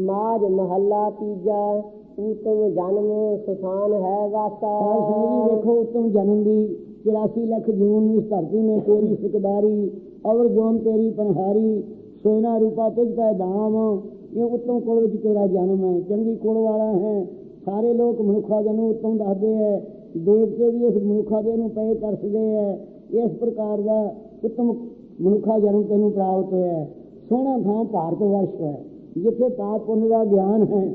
ਮਾਜ ਮਹੱਲਾ ਤੀਜਾ ਉਤਮ ਜਨਮ ਸੁਸਾਨ ਹੈ ਵਾਸਾ ਸੰਗਤ ਦੇਖੋ ਉਤਮ ਜਨਮ ਦੀ 84 ਲੱਖ ਜੂਨ ਇਸ ਧਰਤੀ ਮੇ ਤੇਰੀ ਸਿਕਦਾਰੀ ਅਵਰ ਜੋਨ ਤੇਰੀ ਪਨਹਾਰੀ, ਸੋਨਾ ਰੂਪਾ ਤੁਝ ਪੈ ਦਾਮ ਇਹ ਉਤਮ ਕੋਲ ਵਿੱਚ ਤੇਰਾ ਜਨਮ ਹੈ, ਚੰਗੀ ਕੋਲ ਵਾਲਾ ਹੈ। ਸਾਰੇ ਲੋਕ ਮਨੁੱਖਾ ਜਨੂ ਉਤਮ ਦੱਸਦੇ ਹੈ, ਦੇਵਤੇ ਵੀ ਇਸ ਮਨੁੱਖਾ ਦੇ ਨੂੰ ਪਏ ਤਰਸਦੇ ਹੈ। ਇਸ ਪ੍ਰਕਾਰ ਦਾ ਉਤਮ ਮਨੁੱਖਾ ਜਨਮ ਤੈਨੂੰ ਪ੍ਰਾਪਤ ਹੋਇਆ ਸੋਹਣਾ ਥਾਂ ਭਾਰਤ ਵਰਸ਼ ਹੈ। ਜਿੱਥੇ ਪਾਪ ਪੁੰਨ ਦਾ ਗਿਆਨ ਹੈ,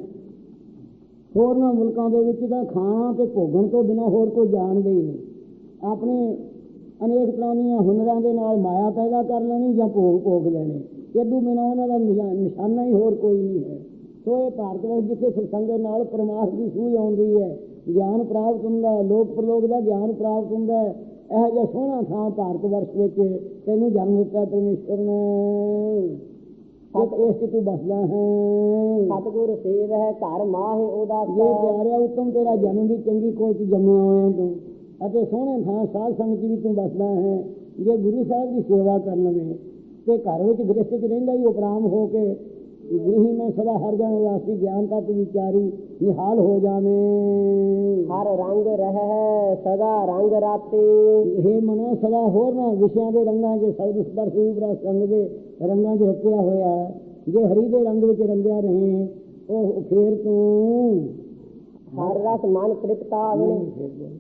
ਹੋਰਨਾਂ ਮੁਲਕਾਂ ਦੇ ਵਿੱਚ ਤਾਂ ਖਾਣਾ ਤੇ ਭੋਗਣ ਤੋਂ ਬਿਨਾ ਹੋਰ ਕੋਈ ਜਾਣਦੇ ਹੀ ਨਹੀਂ। ਆਪਣੇ ਅਨੇਕ ਤਰ੍ਹਾਂ ਹੁਨਰਾਂ ਦੇ ਨਾਲ ਮਾਇਆ ਪੈਦਾ ਕਰ ਲੈਣੀ ਜਾਂ ਭੋਗ ਭੋਗ ਲੈਣੇ। ਇਦੋਂ ਬਿਨਾ ਉਹਨਾਂ ਦਾ ਨਿਸ਼ਾ- ਨਿਸ਼ਾਨਾ ਹੀ ਹੋਰ ਕੋਈ ਨਹੀਂ ਹੈ। ਸੋ ਇਹ ਭਾਰਤ ਵਿੱਚ ਜਿੱਥੇ ਸਤਸੰਗ ਨਾਲ ਪਰਮਾਰਥ ਦੀ ਸੂਝ ਆਉਂਦੀ ਹੈ, ਗਿਆਨ ਪ੍ਰਾਪਤ ਹੁੰਦਾ ਹੈ, ਲੋਕ ਪ੍ਰਲੋਕ ਦਾ ਗਿਆਨ ਪ੍ਰਾਪਤ ਹੁੰਦਾ ਹੈ, ਇਹ ਜਿਹਾ ਸੋਹਣਾ ਥਾਂ ਭਾਰਤ ਵਰਸ਼ ਵਿੱਚ ਤੈਨੂੰ ਜਨਮ ਦਿੱਤਾ ਪਰਮੇਸ਼ਰ ਨੇ। ਸਤ ਇਸ ਤੂੰ ਬਸਦਾ ਹੈ। ਸਤਿਗੁਰ ਸੇਵ ਹੈ ਘਰ ਮਾਹ ਉਹਦਾ ਜੇ ਪਿਆਰਿਆ ਉਤਮ ਤੇਰਾ ਜਨਮ ਵੀ ਚੰਗੀ ਕੋਲ ਚ ਜੰਮਿਆ ਹੋਇਆ ਤੂੰ। ਅਤੇ ਸੋਹਣੇ ਥਾਂ ਸਾਧ ਸੰਗਤ ਵੀ ਤੂੰ ਬਸਦਾ ਹੈ। ਜੇ ਗੁਰੂ ਸਾਹਿਬ ਦੀ ਸੇਵਾ ਕਰ ਲਵੇਂ ਤੇ ਘਰ ਵਿੱਚ ਗ੍ਰਸਤ ਚ ਰਹਿੰਦਾ ਹੀ ਉਪਰਾਮ ਹੋ ਕੇ ਗ੍ਰਹੀ ਮੈਂ ਸਦਾ ਹਰ ਜਨ ਵਾਸੀ ਗਿਆਨ ਤਤ ਵਿਚਾਰੀ ਨਿਹਾਲ ਹੋ ਜਾਵੇਂ ਹਰ ਰੰਗ ਰਹਿ ਹੈ ਸਦਾ ਰੰਗ ਰਾਤੇ ਇਹ ਮਨੋ ਸਦਾ ਹੋਰ ਨਾ ਵਿਸ਼ਿਆਂ ਦੇ ਰੰਗਾਂ 'ਚ ਸਬਦ ਸਪਰਸ਼ ਰੂਪ ਰਸ ਰੰਗ ਦੇ ਰੰਗਾਂ 'ਚ ਰਚਿਆ ਹੋਇਆ ਹੈ। ਜੇ ਹਰੀ ਦੇ ਰੰਗ ਵਿੱਚ ਰੰਗਿਆ ਰਹੇ ਉਹ ਫੇਰ ਤੂੰ ਹਰ ਰਸ ਮਨ ਤ੍ਰਿਪਤਾਵਣ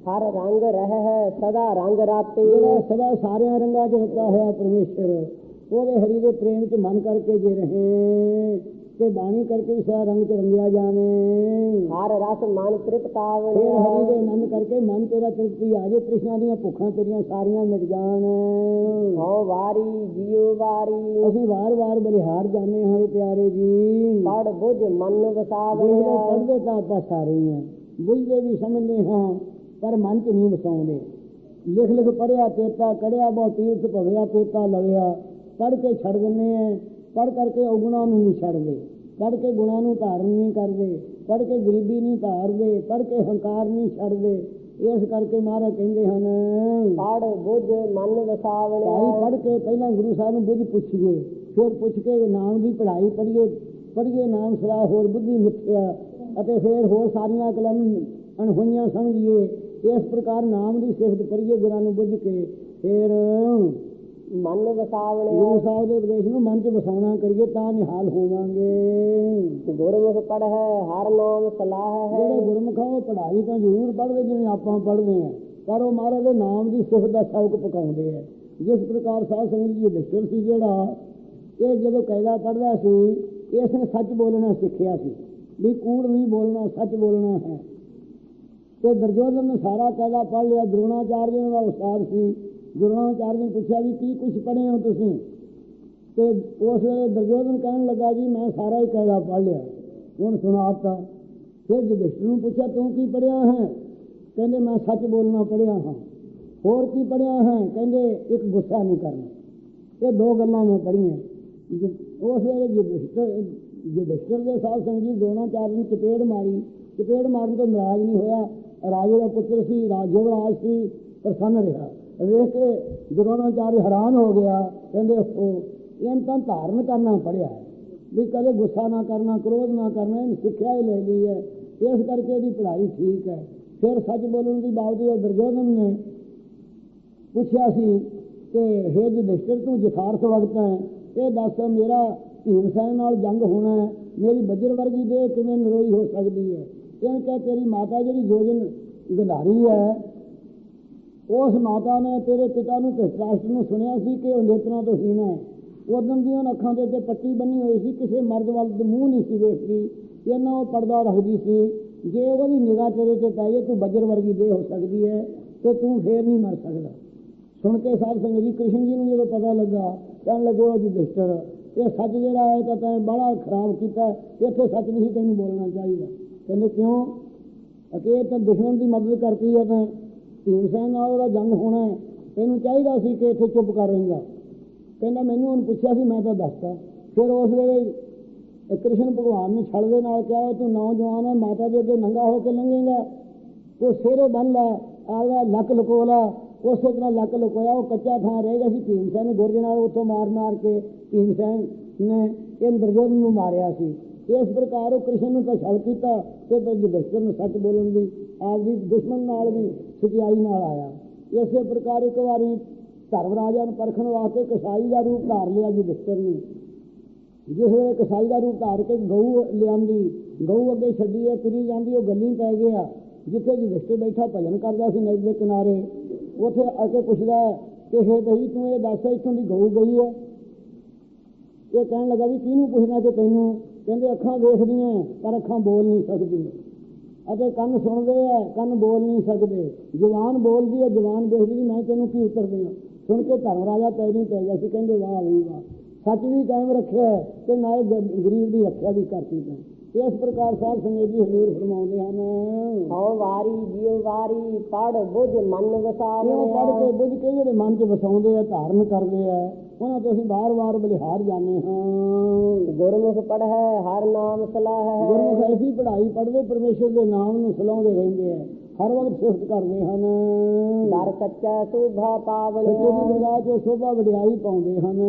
ਹਰ ਰੰਗ ਰਹਿ ਹੈ ਸਦਾ ਰੰਗ ਰਾਤੇ ਜਿਹੜਾ ਸਦਾ ਸਾਰਿਆਂ ਰੰਗਾਂ 'ਚ ਰਚਿਆ ਹੋਇਆ ਪਰਮੇਸ਼ਰ ਉਹਦੇ ਹਰੀ ਦੇ ਪ੍ਰੇਮ 'ਚ ਮਨ ਕਰਕੇ ਜੇ ਰਹੇ ਤੇ ਬਾਣੀ ਕਰਕੇ ਸਾਰਾ ਰੰਗ 'ਚ ਰੰਗਿਆ ਜਾਵੇਂ। ਹਰ ਰਸ ਮਨ ਤ੍ਰਿਪਤਾਵਣ ਫਿਰ ਹਰੀ ਦੇ ਆਨੰਦ ਕਰਕੇ ਮਨ ਤੇਰਾ ਤ੍ਰਿਪਤੀ ਆ ਜੇ ਕ੍ਰਿਸ਼ਨਾ ਦੀਆਂ ਭੁੱਖਾਂ ਤੇਰੀਆਂ ਸਾਰੀਆਂ ਮਿਟ ਜਾਣ। ਹਉ ਵਾਰੀ ਜੀਉ ਵਾਰੀ। ਅਸੀਂ ਵਾਰ-ਵਾਰ ਬਲਿਹਾਰ ਜਾਂਦੇ ਹਾਂ ਪਿਆਰੇ ਜੀ। ਪੜ ਬੁਝ ਮਨ ਵਸਾਵਣ ਦੇਖਦੇ ਪੜ੍ਹਦੇ ਤਾਂ ਆਪਾਂ ਸਾਰੇ ਹੀ ਹਾਂ। ਬੁੱਝਦੇ ਵੀ ਸਮਝਦੇ ਹਾਂ ਪਰ ਮਨ 'ਚ ਨਹੀਂ ਵਸਾਉਂਦੇ। ਲਿਖ ਲਿਖ ਪੜਿਆ ਤੇਤਾ ਕੜਿਆ ਬਹੁ ਤੀਰਥ ਭਵਿਆ ਤੇਤਾ ਲਵਿਆ। ਪੜ੍ਹ ਕੇ ਛੱਡ ਦਿੰਦੇ ਆ ਪੜ੍ਹ ਕਰਕੇ ਔਗੁਣਾਂ ਨੂੰ ਨਹੀਂ ਛੱਡਦੇ। ਪੜ੍ਹ ਕੇ ਗੁਣਾਂ ਨੂੰ ਧਾਰਨ ਨਹੀਂ ਕਰਦੇ ਪੜ੍ਹ ਕੇ ਗਰੀਬੀ ਨਹੀਂ ਧਾਰਦੇ ਪੜ੍ਹ ਕੇ ਹੰਕਾਰ ਨਹੀਂ ਛੱਡਦੇ। ਇਸ ਕਰਕੇ ਮਹਾਰਾਜ ਕਹਿੰਦੇ ਹਨ ਪੜ ਬੁਝ ਮਨ ਵਸਾਵਣ ਪੜ੍ਹਾਈ ਪੜ੍ਹ ਕੇ ਪਹਿਲਾਂ ਗੁਰੂ ਸਾਹਿਬ ਨੂੰ ਬੁੱਝ ਪੁੱਛੀਏ ਫਿਰ ਪੁੱਛ ਕੇ ਨਾਮ ਦੀ ਪੜ੍ਹਾਈ ਪੜ੍ਹੀਏ ਪੜ੍ਹੀਏ ਨਾਮ ਸਲਾਹ ਹੋਰ ਬੁੱਧੀ ਮਿੱਥਿਆ ਅਤੇ ਫਿਰ ਹੋਰ ਸਾਰੀਆਂ ਅਕਲਾਂ ਨੂੰ ਅਣਹੋਈਆਂ ਸਮਝੀਏ। ਇਸ ਪ੍ਰਕਾਰ ਨਾਮ ਦੀ ਸਿਫਤ ਕਰੀਏ ਗੁਰਾਂ ਨੂੰ ਬੁੱਝ ਕੇ ਫਿਰ ਮਨ ਵਸਾਵਣ ਗੁਰੂ ਸਾਹਿਬ ਦੇ ਉਪਦੇਸ਼ ਨੂੰ ਮਨ 'ਚ ਵਸਾਉਣਾ ਕਰੀਏ ਤਾਂ ਨਿਹਾਲ ਹੋਵਾਂਗੇ। ਗੁਰਮੁਖ ਪੜ ਹੈ ਹਰ ਨਾਮ ਸਲਾਹ ਜਿਹੜੇ ਹੈ ਗੁਰਮੁਖ ਆ ਉਹ ਪੜ੍ਹਾਈ ਤਾਂ ਜ਼ਰੂਰ ਪੜ੍ਹਦੇ ਜਿਵੇਂ ਆਪਾਂ ਪੜ੍ਹਦੇ ਆ। ਪਰ ਉਹ ਮਹਾਰਾਜ ਦੇ ਨਾਮ ਦੀ ਸਿਫਤ ਦਾ ਸ਼ੌਕ ਪਕਾਉਂਦੇ ਆ। ਜਿਸ ਪ੍ਰਕਾਰ ਸਾਧ ਸੰਗਤ ਜੀ ਵਿਸ਼ਰ ਸੀ ਜਿਹੜਾ ਇਹ ਜਦੋਂ ਕਾਇਦਾ ਪੜ੍ਹਦਾ ਸੀ ਇਸ ਨੇ ਸੱਚ ਬੋਲਣਾ ਸਿੱਖਿਆ ਸੀ। ਵੀ ਕੂੜ ਨਹੀਂ ਬੋਲਣਾ ਸੱਚ ਬੋਲਣਾ ਹੈ। ਤੇ ਦਰਜੋਧਨ ਨੇ ਸਾਰਾ ਕਾਇਦਾ ਪੜ੍ਹ ਲਿਆ ਦਰੋਣਾਚਾਰਯ ਦਾ ਉਸਤਾਦ ਸੀ। ਦਰੋਣਾਚਾਰਯ ਨੇ ਪੁੱਛਿਆ ਵੀ ਕੀ ਕੁਝ ਪੜ੍ਹੇ ਹੋ ਤੁਸੀਂ? ਤੇ ਉਸ ਵੇਲੇ ਦਰਜੋਧਨ ਕਹਿਣ ਲੱਗਾ, ਜੀ, ਮੈਂ ਸਾਰਾ ਹੀ ਕਹਿਦਾ ਪੜ੍ਹ ਲਿਆ। ਹੁਣ ਸੁਣਾਤਾ ਫਿਰ ਯੁਧਿਸ਼ਠਰ ਨੂੰ ਪੁੱਛਿਆ, ਤੂੰ ਕੀ ਪੜਿਆ ਹੈ? ਕਹਿੰਦੇ, ਮੈਂ ਸੱਚ ਬੋਲਣਾ ਪੜਿਆ ਹਾਂ। ਹੋਰ ਕੀ ਪੜਿਆ ਹੈ? ਕਹਿੰਦੇ, ਇੱਕ ਗੁੱਸਾ ਨਹੀਂ ਕਰਨਾ। ਇਹ ਦੋ ਗੱਲਾਂ ਮੈਂ ਪੜੀਆਂ ਉਸ ਵੇਲੇ ਯੁਧਿਸ਼ਠਰ ਯੁਧਿਸ਼ਠਰ ਦੇ ਸਾਧ ਸੰਗੀ ਦੋਣਾਚਾਰ ਨੇ ਚਪੇੜ ਮਾਰੀ। ਚਪੇੜ ਮਾਰਨ ਤੋਂ ਨਾਰਾਜ਼ ਨਹੀਂ ਹੋਇਆ। ਰਾਜੇ ਦਾ ਪੁੱਤਰ ਸੀ, ਰਾਜੋ ਰਾਜ ਸੀ ਪ੍ਰਸੰਨ ਰਿਹਾ। ਵੇਖ ਕੇ ਦੋਣਾਚਾਰ ਹੈਰਾਨ ਹੋ ਗਿਆ, ਕਹਿੰਦੇ ਉਹ ਇਹਨਾਂ ਤਾਂ ਧਾਰਨ ਕਰਨਾ ਪੜਿਆ ਹੈ। ਵੀ ਕਦੇ ਗੁੱਸਾ ਨਾ ਕਰਨਾ, ਕ੍ਰੋਧ ਨਾ ਕਰਨਾ, ਇਹਨੂੰ ਸਿੱਖਿਆ ਹੀ ਲੈ ਲਈ ਹੈ। ਇਸ ਕਰਕੇ ਇਹਦੀ ਪੜ੍ਹਾਈ ਠੀਕ ਹੈ। ਫਿਰ ਸੱਚ ਬੋਲਣ ਦੀ ਬਾਵਜੂਦ ਦੁਰਯੋਧਨ ਨੇ ਪੁੱਛਿਆ ਸੀ ਕਿ, ਹੇ ਯੁਧਿਸ਼ਠਰ ਤੂੰ ਜਥਾਰਥ ਵਕਤ ਹੈ। ਇਹ ਦੱਸ, ਮੇਰਾ ਭੀਮ ਸੈਨ ਨਾਲ ਜੰਗ ਹੋਣਾ ਹੈ। ਮੇਰੀ ਬੱਜਰ ਵਰਗੀ ਦੇ ਕਿਵੇਂ ਨਰੋਈ ਹੋ ਸਕਦੀ ਹੈ? ਇਹ ਕਹੇ, ਤੇਰੀ ਮਾਤਾ ਜਿਹੜੀ ਜੋਜਨ ਗੰਧਾਰੀ ਹੈ ਉਸ ਮਾਤਾ ਨੇ ਤੇਰੇ ਪਿਤਾ ਨੂੰ ਧ੍ਰਿਤਰਾਸ਼ਟਰ ਨੂੰ ਸੁਣਿਆ ਸੀ ਕਿ ਉਹ ਨੇਤਰਾਂ ਤੋਂ ਹੀਨ ਹੈ ਉਦੋਂ ਦੀ ਉਹਨਾਂ ਅੱਖਾਂ ਦੇ ਉੱਤੇ ਪੱਟੀ ਬੰਨੀ ਹੋਈ ਸੀ ਕਿਸੇ ਮਰਦ ਵੱਲ ਤੇ ਮੂੰਹ ਨਹੀਂ ਸੀ ਵੇਖਦੀ ਇਹਨਾਂ ਉਹ ਪਰਦਾ ਰੱਖਦੀ ਸੀ ਜੇ ਉਹਦੀ ਨਿਗਾਹ ਤੇਰੇ ਤੇ ਪੈ ਜਾਏ ਤੂੰ ਬੱਜਰ ਵਰਗੀ ਦੇਹ ਹੋ ਸਕਦੀ ਹੈ ਤੇ ਤੂੰ ਫੇਰ ਨਹੀਂ ਮਰ ਸਕਦਾ ਸੁਣ ਕੇ ਸਾਧ ਸੰਗਤ ਜੀ ਕ੍ਰਿਸ਼ਨ ਜੀ ਨੂੰ ਜਦੋਂ ਪਤਾ ਲੱਗਾ ਕਹਿਣ ਲੱਗੇ ਉਹ ਯੁਧਿਸ਼ਠਰ ਇਹ ਸੱਚ ਜਿਹੜਾ ਹੈ ਤਾਂ ਤੈਂ ਬੜਾ ਖਰਾਬ ਕੀਤਾ ਇੱਥੇ ਸੱਚ ਨਹੀਂ ਤੈਨੂੰ ਬੋਲਣਾ ਚਾਹੀਦਾ ਕਹਿੰਦੇ ਕਿਉਂ ਅਤੇ ਇਹ ਤਾਂ ਦੁਸ਼ਮਣ ਦੀ ਮਦਦ ਕਰਤੀ ਹੈ ਤਾਂ ਭੀਮਸੈਨ ਨਾਲ ਉਹਦਾ ਜੰਗ ਹੋਣਾ ਹੈ। ਤੈਨੂੰ ਚਾਹੀਦਾ ਸੀ ਕਿ ਇੱਥੇ ਚੁੱਪ ਕਰ ਰਹਿੰਦਾ। ਕਹਿੰਦਾ ਮੈਨੂੰ ਉਹਨੂੰ ਪੁੱਛਿਆ ਸੀ, ਮੈਂ ਤਾਂ ਦੱਸਦਾ ਫਿਰ ਉਸ ਵੇਲੇ ਕ੍ਰਿਸ਼ਨ ਭਗਵਾਨ ਨੇ ਛਲ ਦੇ ਨਾਲ ਕਿਹਾ, ਤੂੰ ਨੌਜਵਾਨ ਹੈ, ਮਾਤਾ ਦੇ ਅੱਗੇ ਨੰਗਾ ਹੋ ਕੇ ਲੰਘੇਗਾ। ਤੂੰ ਸਿਰੇ ਬੰਨ ਲੈ ਆਗਾ ਲੱਕ ਲੁਕੋ ਲੈ। ਉਸੇ ਤਰ੍ਹਾਂ ਲੱਕ ਲੁਕੋਇਆ, ਉਹ ਕੱਚਾ ਥਾਂ ਰਹਿ ਗਿਆ ਸੀ। ਭੀਮਸੈਨ ਨੇ ਗੁਰਜ ਨਾਲ ਉੱਥੋਂ ਮਾਰ ਮਾਰ ਕੇ ਭੀਮਸੈਨ ਨੇ ਇਹ ਨੂੰ ਮਾਰਿਆ ਸੀ। ਇਸ ਪ੍ਰਕਾਰ ਉਹ ਕ੍ਰਿਸ਼ਨ ਨੂੰ ਤਾਂ ਛਲ ਕੀਤਾ ਤੇ ਫਿਰ ਯੁਧਿਸ਼ਟਰ ਨੂੰ ਸੱਚ ਬੋਲਣ ਦੀ ਆਪਦੀ ਦੁਸ਼ਮਣ ਨਾਲ ਵੀ ਸਚਾਈ ਨਾਲ ਆਇਆ। ਇਸੇ ਪ੍ਰਕਾਰ ਇੱਕ ਵਾਰੀ ਧਰਮ ਰਾਜਾ ਨੂੰ ਪਰਖਣ ਵਾਸਤੇ ਕਸਾਈ ਦਾ ਰੂਪ ਧਾਰ ਲਿਆ ਯੁਧਿਸ਼ਟਰ ਨੇ। ਜਿਸ ਵੇਲੇ ਕਸਾਈ ਦਾ ਰੂਪ ਧਾਰ ਕੇ ਗਊ ਲਿਆਂਦੀ, ਗਊ ਅੱਗੇ ਛੱਡੀ ਹੈ ਤੁਰੀ ਜਾਂਦੀ, ਉਹ ਗੱਲੀ ਪੈ ਗਿਆ, ਜਿੱਥੇ ਯੁਧਿਸ਼ਟਰ ਬੈਠਾ ਭਜਨ ਕਰਦਾ ਸੀ ਨਦੀ ਦੇ ਕਿਨਾਰੇ। ਉੱਥੇ ਆ ਕੇ ਪੁੱਛਦਾ ਕਿ ਹੇ ਬਈ, ਤੂੰ ਇਹ ਦੱਸ, ਇੱਥੋਂ ਦੀ ਗਊ ਗਈ ਹੈ? ਇਹ ਕਹਿਣ ਲੱਗਾ ਵੀ ਕਿਹਨੂੰ ਪੁੱਛਣਾ ਕਿ ਤੈਨੂੰ? ਕਹਿੰਦੇ, ਅੱਖਾਂ ਵੇਖਦੀਆਂ, ਪਰ ਅੱਖਾਂ ਬੋਲ ਨਹੀਂ ਸਕਦੀਆਂ। ਅਤੇ ਕੰਨ ਸੁਣਦੇ ਆ ਕੰਨ ਬੋਲ ਨਹੀਂ ਸਕਦੇ। ਜ਼ੁਬਾਨ ਬੋਲਦੀ ਹੈ ਜ਼ੁਬਾਨ ਦੇਖਦੀ ਮੈਂ ਤੈਨੂੰ ਕੀ ਉੱਤਰ ਦੇਵਾਂ ਸੁਣ ਕੇ ਧਰਮ ਰਾਜਾ ਪੈਰੀ ਪੈ ਗਿਆ ਸੀ ਕਹਿੰਦੇ ਵਾਹ ਵੀ ਵਾਹ। ਸੱਚ ਵੀ ਕਾਇਮ ਰੱਖਿਆ ਹੈ ਤੇ ਨਾਲੇ ਗਰੀਬ ਦੀ ਰੱਖਿਆ ਵੀ ਕਰਤੀ ਤੈਂ ਇਸ ਪ੍ਰਕਾਰ ਸਾਧ ਸੰਗਤ ਹਜ਼ੂਰ ਫਰਮਾਉਂਦੇ ਹਨ। ਹਉ ਵਾਰੀ ਜਿਉ ਵਾਰੀ ਪੜ ਬੁਝ ਮਨ ਕਿਉਂ ਵਸਾਵਣਿਆ ਪੜ੍ਹ ਕੇ ਬੁੱਝ ਕੇ ਜਿਹੜੇ ਮਨ 'ਚ ਵਸਾਉਂਦੇ ਆ ਧਾਰਨ ਕਰਦੇ ਆ? ਉਹਨਾਂ ਤੋਂ ਅਸੀਂ ਬਾਰ-ਬਾਰ ਬਲਿਹਾਰ ਜਾਂਦੇ ਹਾਂ। ਗੁਰਮੁਖ ਪੜ੍ਹੈ ਹਰ ਨਾਮ ਸਲਾਹੈ। ਗੁਰਮੁਖ ਐਸੀ ਪੜ੍ਹਾਈ ਪੜ੍ਹਦੇ ਪਰਮੇਸ਼ਰ ਦੇ ਨਾਮ ਨੂੰ ਸਲਾਉਂਦੇ ਰਹਿੰਦੇ ਆ। ਹਰ ਵਕਤ ਸਿਫਤ ਕਰਦੇ ਹਨ। ਦਰ ਸੱਚਾ ਸੁਭਾ ਸੱਚੇ ਦੀ ਪਾਵਣਿਆ ਦਰਗਾਹ 'ਚ ਸੋਭਾ ਵਡਿਆਈ ਪਾਉਂਦੇ ਹਨ।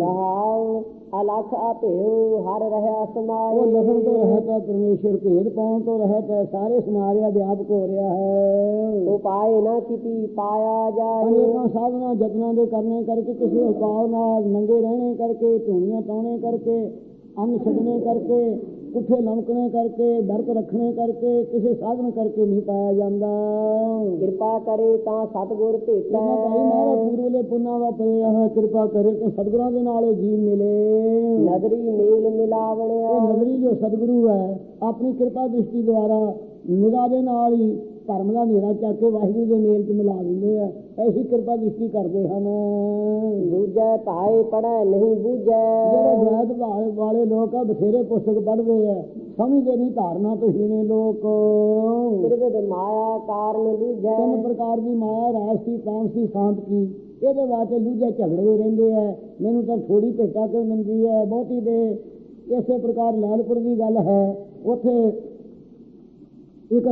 ਰਹਾਉ ਅਲਖ ਆਪਿਉ ਹਰ ਰਹਿਆ ਸਮਾਏ। ਉਹ ਲਖਣ ਤੋਂ ਰਹਿਤ ਹੈ ਪਰਮੇਸ਼ਰ ਭੇਦ ਪਾਉਣ ਤੋਂ ਰਹਿਤ ਹੈ ਸਾਰੇ ਸਮਾਰਿਆ ਵਿਆਪਕ ਹੋ ਰਿਹਾ ਹੈ। ਉਪਾਏ ਨਾ ਕਿਤੀ ਪਾਇਆ ਜਾਏ। ਅਨੇਕਾਂ ਸਾਧਨਾ ਯਤਨਾਂ ਦੇ ਕਰਨੇ ਕਰਕੇ ਕਿਸੇ ਉਪਾਅ ਨਾਲ ਨੰਗੇ ਰਹਿਣੇ ਕਰਕੇ ਧੂਣੀਆਂ ਤਾਉਣੇ ਕਰਕੇ ਅੰਨ ਛੱਡਣੇ ਕਰਕੇ ਪੁੱਠੇ ਲਮਕਣੇ ਕਰਕੇ ਵਰਤ ਰੱਖਣੇ ਕਰਕੇ ਕਿਸੇ ਸਾਧਨ ਕਰਕੇ ਨਹੀਂ ਪਾਇਆ ਜਾਂਦਾ। ਕਿਰਪਾ ਕਰੇ ਤਾਂ ਸਤਿਗੁਰ ਭੇਟੈ। ਭਾਈ ਮਹਾਰਾਜ ਪੂਰਵਲੇ ਪੁੰਨਾਂ ਦਾ ਪਰਿਆ ਹੈ ਕਿਰਪਾ ਕਰੇ ਕਿ ਸਤਿਗੁਰਾਂ ਦੇ ਨਾਲ ਜੀਵ ਮਿਲੇ। ਨਦਰੀ ਮੇਲ ਮਿਲਾਵਣਿਆ। ਇਹ ਨਗਰੀ ਜੋ ਸਤਿਗੁਰੂ ਹੈ ਆਪਣੀ ਕਿਰਪਾ ਦ੍ਰਿਸ਼ਟੀ ਦੁਆਰਾ ਨਿਗਾਹ ਦੇ ਨਾਲ ਹੀ ਧਰਮ ਦਾ ਹਨੇਰਾ ਚੱਕ ਕੇ ਵਾਹਿਗੁਰੂ ਦੇ ਮੇਲ 'ਚ ਮਿਲਾ ਦਿੰਦੇ ਆ। ਐਸੀ ਕਿਰਪਾ ਦ੍ਰਿਸ਼ਟੀ ਕਰਦੇ ਹਨ। ਦੂਜੈ ਭਾਏ ਪੜੈ ਨਹੀਂ ਬੂਝੈ। ਜਿਹੜੇ ਭਾਵ ਵਾਲੇ ਲੋਕ ਆ ਬਥੇਰੇ ਪੁਸਤਕ ਪੜ੍ਹਦੇ ਆ। ਸਮਝਦੇ ਨਹੀਂ ਧਾਰਨਾ ਤੋਂ ਹੀਣੇ ਲੋਕ। ਤ੍ਰਿਵਿਧ ਮਾਇਆ ਕਾਰਨ ਲੂਝੈ। ਤਿੰਨ ਪ੍ਰਕਾਰ ਦੀ ਮਾਇਆ ਰਾਸੀ ਤਾਮਸੀ ਸ਼ਾਂਤ ਕੀ ਇਹਦੇ ਵਾਸਤੇ ਲੂਝੇ ਝਗੜੇ ਰਹਿੰਦੇ ਆ। ਮੈਨੂੰ ਤਾਂ ਥੋੜੀ ਭੇਟਾ ਕਿਉਂ ਮਿਲਦੀ ਹੈ ਬਹੁਤੀ ਦੇ। ਇਸੇ ਪ੍ਰਕਾਰ ਲਾਲਪੁਰ ਦੀ ਗੱਲ ਹੈ ਉੱਥੇ ਇੱਕ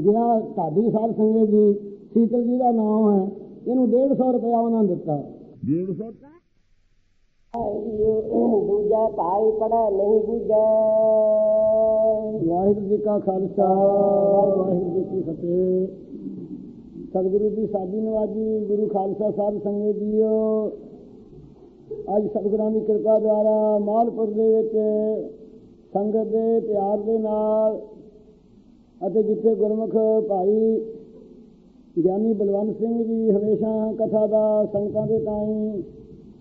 ਗਿਆ ਢਾਡੀ ਸਾਹਿਬ ਸੰਗੇ ਜੀ ਸੀਤਲ ਜੀ ਦਾ ਨਾਮ ਹੈ ਇਹਨੂੰ 150 ਰੁਪਇਆ ਉਹਨਾਂ ਨੇ ਦਿੱਤਾ। 150 ਦੂਜੈ ਭਾਏ ਪੜੈ ਨਹੀਂ ਬੂਝੈ। ਵਾਹਿਗੁਰੂ ਜੀ ਕਾ ਖਾਲਸਾ ਵਾਹਿਗੁਰੂ ਜੀ ਕੀ ਫਤਿਹ। ਸਤਿਗੁਰੂ ਦੀ ਸਾਡੀ ਨਵਾਜੀ ਗੁਰੂ ਖਾਲਸਾ ਸਾਹਿਬ ਸੰਗਤ ਜੀਓ ਅੱਜ ਸਤਿਗੁਰਾਂ ਦੀ ਕਿਰਪਾ ਦੁਆਰਾ ਮਾਲਪੁਰ ਦੇ ਵਿੱਚ ਸੰਗਤ ਦੇ ਪਿਆਰ ਦੇ ਨਾਲ ਅਤੇ ਜਿੱਥੇ ਗੁਰਮੁਖ ਭਾਈ ਗਿਆਨੀ ਬਲਵੰਤ ਸਿੰਘ ਜੀ ਹਮੇਸ਼ਾ ਕਥਾ ਦਾ ਸੰਗਤਾਂ ਦੇ ਤਾਈਂ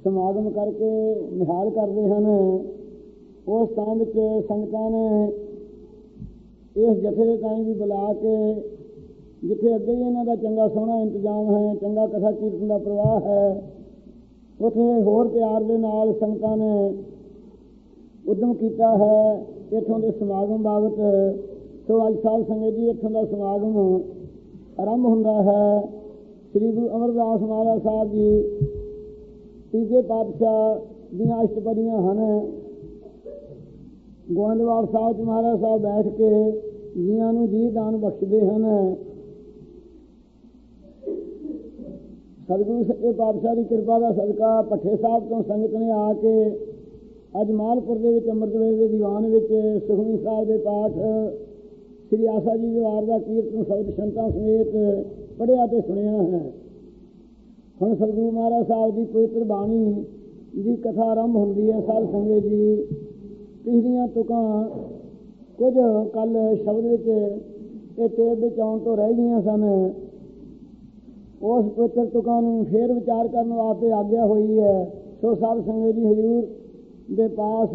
ਸਮਾਗਮ ਕਰਕੇ ਨਿਹਾਲ ਕਰਦੇ ਹਨ, ਉਸ ਸਥਾਨ ਵਿੱਚ ਸੰਗਤਾਂ ਨੇ ਇਸ ਜਥੇ ਦੇ ਤਾਈਂ ਵੀ ਬੁਲਾ ਕੇ ਜਿੱਥੇ ਅੱਗੇ ਹੀ ਇਹਨਾਂ ਦਾ ਚੰਗਾ ਸੋਹਣਾ ਇੰਤਜ਼ਾਮ ਹੈ, ਚੰਗਾ ਕਥਾ ਕੀਰਤਨ ਦਾ ਪ੍ਰਵਾਹ ਹੈ, ਉੱਥੇ ਹੋਰ ਪਿਆਰ ਦੇ ਨਾਲ ਸੰਗਤਾਂ ਨੇ ਉਦਮ ਕੀਤਾ ਹੈ, ਇੱਥੋਂ ਦੇ ਸਮਾਗਮ ਬਾਬਤ ਸੋ ਅੱਜ ਸਾਲ ਸੰਗਤ ਜੀ ਇੱਥੋਂ ਦਾ ਸਮਾਗਮ ਆਰੰਭ ਹੁੰਦਾ ਹੈ। ਸ੍ਰੀ ਗੁਰੂ ਅਮਰਦਾਸ ਮਹਾਰਾਜ ਸਾਹਿਬ ਜੀ ਤੀਜੇ ਪਾਤਸ਼ਾਹ ਦੀਆਂ ਅਸ਼ਟਪਦੀਆਂ ਹਨ। ਗੋਇੰਦਵਾਲ ਸਾਹਿਬ ਚ ਮਹਾਰਾਜ ਸਾਹਿਬ ਬੈਠ ਕੇ ਜੀਆਂ ਨੂੰ ਜੀ ਦਾਨ ਬਖਸ਼ਦੇ ਹਨ। ਸਤਿਗੁਰੂ ਸੱਚੇ ਪਾਤਸ਼ਾਹ ਦੀ ਕਿਰਪਾ ਦਾ ਸਦਕਾ ਪੱਠੇ ਸਾਹਿਬ ਤੋਂ ਸੰਗਤ ਨੇ ਆ ਕੇ ਅੱਜ ਮਾਲਪੁਰ ਦੇ ਵਿੱਚ ਅੰਮ੍ਰਿਤ ਵੇਲੇ ਦੇ ਦੀਵਾਨ ਵਿੱਚ ਸੁਖਮਨੀ ਸਾਹਿਬ ਦੇ ਪਾਠ ਸ੍ਰੀ ਆਸਾ ਜੀ ਦੇ ਵਾਰ ਦਾ ਕੀਰਤਨ ਸਬਦ ਸੰਤਾਂ ਸਮੇਤ ਪੜਿਆ ਤੇ ਸੁਣਿਆ ਹੈ। ਹੁਣ ਸਤਿਗੁਰੂ ਮਹਾਰਾਜ ਸਾਹਿਬ ਦੀ ਪਵਿੱਤਰ ਬਾਣੀ ਦੀ ਕਥਾ ਆਰੰਭ ਹੁੰਦੀ ਹੈ, ਸਾਧ ਸੰਗਤ ਜੀ। ਪਿਛਲੀਆਂ ਤੁਕਾਂ ਕੁਝ ਕੱਲ ਸ਼ਬਦ ਵਿੱਚ ਇਹ ਟੇਪ ਵਿੱਚ ਆਉਣ ਤੋਂ ਰਹਿ ਗਈਆਂ ਸਨ। ਉਸ ਪਵਿੱਤਰ ਤੁਕਾਂ ਨੂੰ ਫੇਰ ਵਿਚਾਰ ਕਰਨ ਵਾਸਤੇ ਆਗਿਆ ਹੋਈ ਹੈ। ਸੋ ਸਾਧ ਸੰਗਤ ਜੀ, ਹਜੂਰ ਦੇ ਪਾਸ